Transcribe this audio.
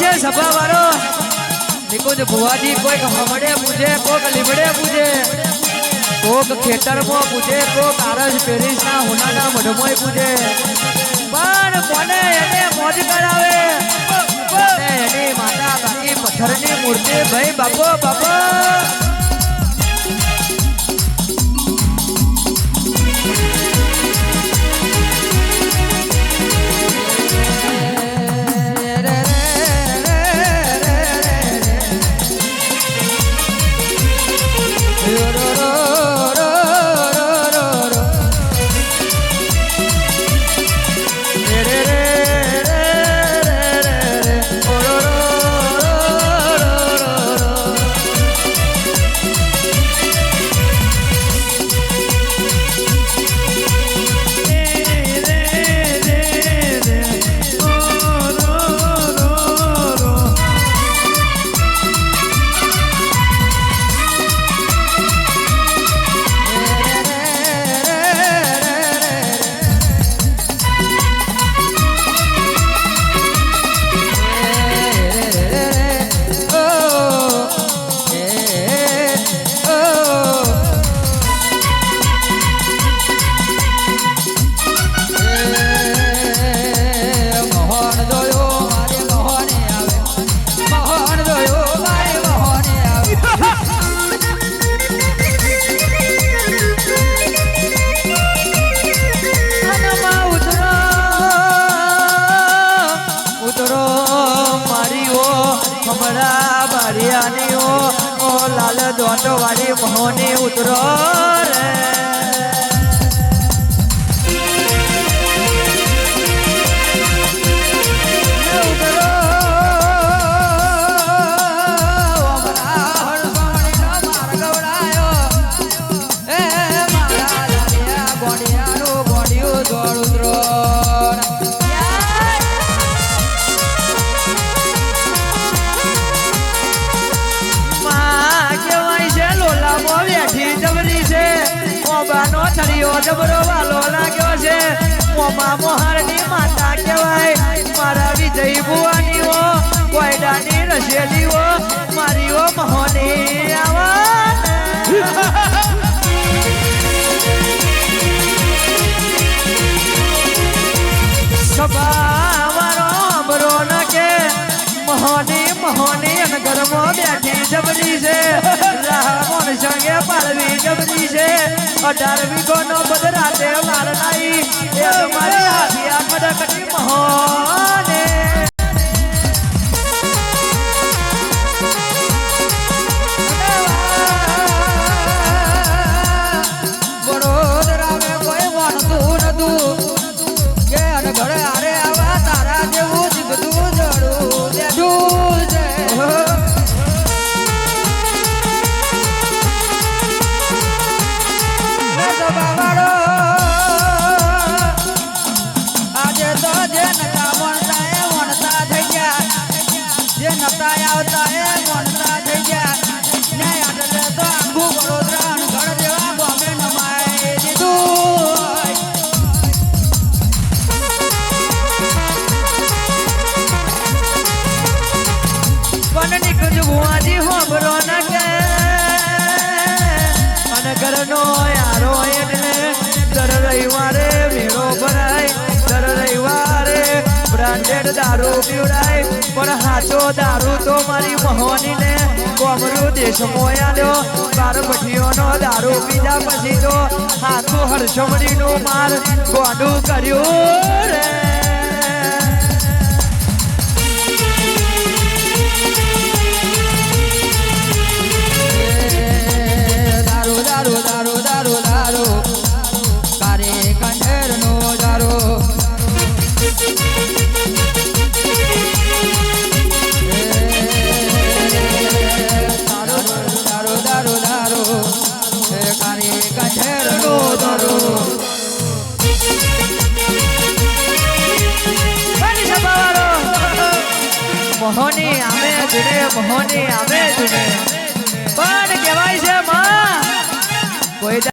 છે, સભા વાળો. નિકુંજ ભુવાજી કોઈક હમડે પૂજે, કોક લીમડે પૂજે. કોક ખેતરમાં પૂજે, કોક આરસ પેરિસના હુનાના મઢમોય પૂજે. પણ કોને એને મોજ કરાવે? એની માતા બાકી પથ્થરની મૂર્તિ? ભાઈ બાપો બાપો. દોંડો વાળી મોહની ઉતરો રે. જબરો વાલો લાગ્યો છે. મોમા મોહારની માતા કહેવાય, મારા વિજય ભુવાનીઓ, કોયડાની રસેલીઓ મારીઓ મહોની આવા. સભા મારો અમરો ન કે મહોની મહોની અને ઘરમાં બેઠી જબરી. પાળવી જબરી છે. અઢારમી વીઘો નો બદરાતે લાલ નાઈ. એ મારી હાથી આ કડકટી મહોને. વડોદરામાં કોઈ માનતું નતું. કે ઘરે દર પીવડાય, પણ હાચો દારૂ તો મારી મહોની ને કોમરૂ દેશ મોયાલ્યો બાર ભઠીઓનો દારૂ પીધા પછી તો હાથું હર્ષમડીનું માર ગોડું કર્યું રે. મોહની આવે જુડે મોહની આવે જુડે. પણ કહેવાય છે માં કોઈ